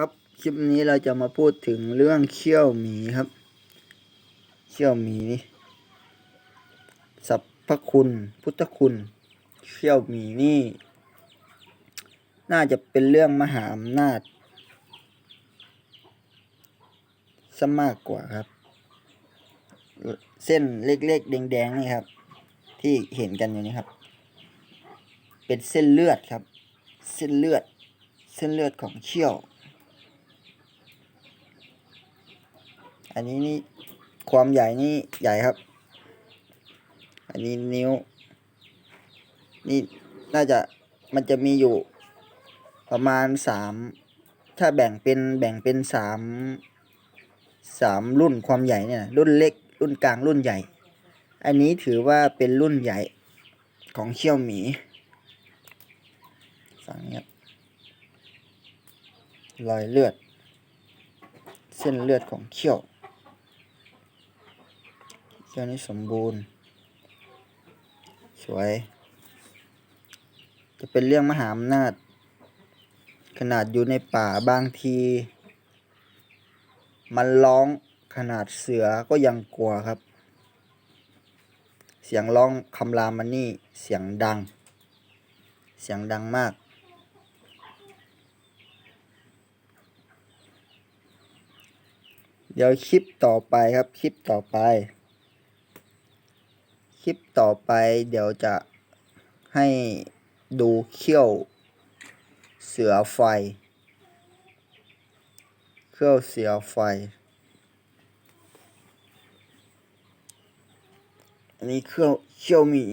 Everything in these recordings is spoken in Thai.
ครับคลิปนี้เราจะมาพูดถึงเรื่องเขี้ยวหมีครับเขี้ยวหมีสรรพคุณ พุทธคุณเขี้ยวหมีนี่ น่าจะเป็นเรื่องมหาอำนาจซะมากกว่าครับ เส้นเล็กๆ แดงๆนี่ครับ ที่เห็นกันอยู่นี่ครับ เป็นเส้นเลือดครับ เส้นเลือด เส้นเลือดของเขี้ยว อันนี้นี่ความใหญ่นี่ใหญ่ครับ อันนี้นิ้ว นี่น่าจะมันจะมีอยู่ประมาณสามถ้าแบ่งเป็นแบ่งเป็นสามสามรุ่นความใหญ่เนี่ย รุ่นเล็ก รุ่นกลางรุ่นใหญ่ อันนี้ถือว่าเป็นรุ่นใหญ่ของเขี้ยวหมีฝั่งนี้ครับรอยเลือด เส้นเลือดของเขี้ยว เขี้ยวนี้สมบูรณ์ สวย จะเป็นเรื่องมหาอำนาจ ขนาดอยู่ในป่าบางที มันร้องขนาดเสือก็ยังกลัวครับ เสียงร้องคำรามมันนี่เสียงดัง เสียงดังมาก เดี๋ยวคลิปต่อไปครับ คลิปต่อไป ลิปต่อไปเดี๋ยวจะให้ดูเขี้ยวเสือไฟ เขี้ยวเสือไฟ อันนี้เขี้ยวเขี้ยวหมี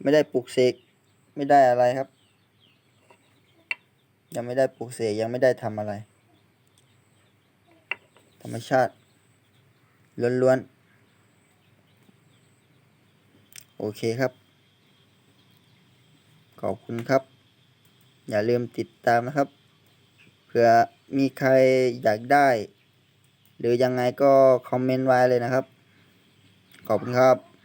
ไม่ได้ปลุกเสกไม่ได้อะไรครับ ยังไม่ได้ปลุกเสกยังไม่ได้ทำอะไร ธรรมชาติ ล้วนๆ โอเคครับ ขอบคุณครับ อย่าลืมติดตามนะครับ เผื่อมีใครอยากได้ หรือยังไงก็คอมเมนต์ไว้เลยนะครับ ขอบคุณครับ